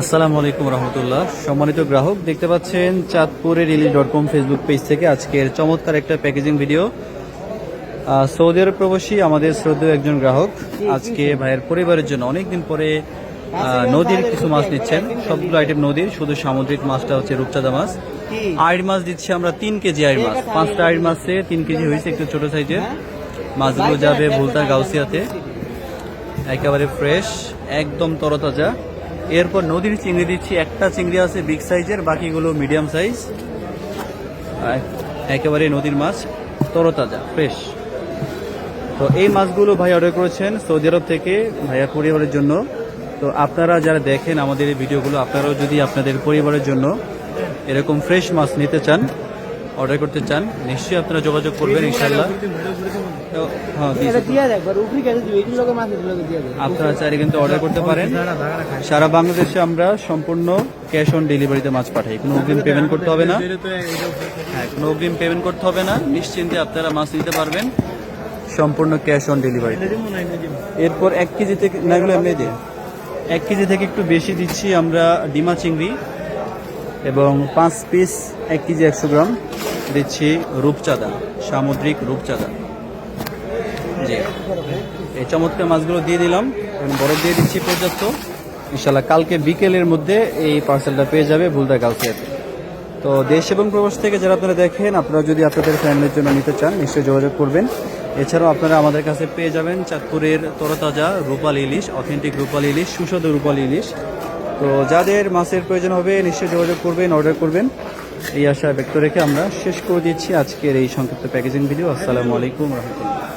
আসসালামু আলাইকুম রহমতুল্লাহ। সম্মানিত গ্রাহক, দেখতে পাচ্ছেন চাঁদপুরের ইলি ডট কম ফেসবুক পেজ থেকে আজকের চমৎকার একটা প্যাকেজিং ভিডিও। সৌদি আরব প্রবাসী, আমাদের শ্রদ্ধেয় একজন গ্রাহক, আজকে ভাইয়ের পরিবারের জন্য অনেকদিন পরে নদীর কিছু মাছ নিচ্ছেন। সবগুলো আইটেম নদীর, শুধু সামুদ্রিক মাছটা হচ্ছে রূপচাঁদা মাছ। আইড় মাছ দিচ্ছি আমরা তিন কেজি আইড় মাছ। পাঁচটা আইড় মাছে তিন কেজি হয়েছে একটু ছোট সাইজের। মাছগুলো যাবে ভুলতার গাউসিয়াতে। একেবারে ফ্রেশ একদম তরতাজা। এরপর নদীর চিংড়ি দিচ্ছি একটা চিংড়ি আছে বিগ সাইজের বাকিগুলো মিডিয়াম সাইজ একেবারে নদীর মাছ তরতাজা ফ্রেশ তো এই মাছগুলো ভাই অর্ডার করেছেন সৌদি আরব থেকে ভাইয়া পরিবারের জন্য। তো আপনারা যারা দেখেন আমাদের এই ভিডিওগুলো আপনারাও যদি আপনাদের পরিবারের জন্য এরকম ফ্রেশ মাছ নিতে চান অর্ডার করতে চান নিশ্চয়ই আপনারা যোগাযোগ করবেন ইনশাল্লাহ হ্যাঁ। আপনারা চাইলে কিন্তু অর্ডার করতে পারেন। সারা বাংলাদেশে আমরা সম্পূর্ণ ক্যাশ অন ডেলিভারিতে মাছ পাঠাই কোনো অগ্রিম পেমেন্ট করতে হবে না। হ্যাঁ কোনো অগ্রিম পেমেন্ট করতে হবে না। নিশ্চিন্তে আপনারা মাছ নিতে পারবেন। সম্পূর্ণ ক্যাশ অন ডেলিভারি এরপর এক কেজি থেকে না এগুলো এমনি এক কেজি থেকে একটু বেশি দিচ্ছি আমরা ডিমা চিংড়ি। এবং পাঁচ পিস এক কেজি একশো গ্রাম দিচ্ছি রূপচাঁদা, সামুদ্রিক রূপচাঁদা। জি। এই চমৎকার মাছগুলো দিয়ে দিলাম এবং বরফ দিয়ে দিচ্ছি পর্যাপ্ত। ইনশাল্লাহ কালকে বিকেলের মধ্যে এই পার্সেলটা পেয়ে যাবে বুলদা গাউসিয়াতে তো দেশ এবং প্রবাস থেকে যারা আপনারা দেখেন, আপনারা যদি আপনাদের ফ্যামিলির জন্য নিতে চান, নিশ্চয়ই যোগাযোগ করবেন। এছাড়াও আপনারা আমাদের কাছে পেয়ে যাবেন চাঁদপুরের তরতাজা রূপাল ইলিশ অথেন্টিক রূপাল ইলিশ, সুস্বাদু রূপাল ইলিশ। তো যাদের মাছের প্রয়োজন হবে নিশ্চয়ই যোগাযোগ করবেন অর্ডার করবেন এই আশা ব্যক্ত রেখে আমরা শেষ করে দিচ্ছি আজকের এই সংক্ষিপ্ত প্যাকেজিং ভিডিও আসসালামু আলাইকুম রহমতুল্লাহ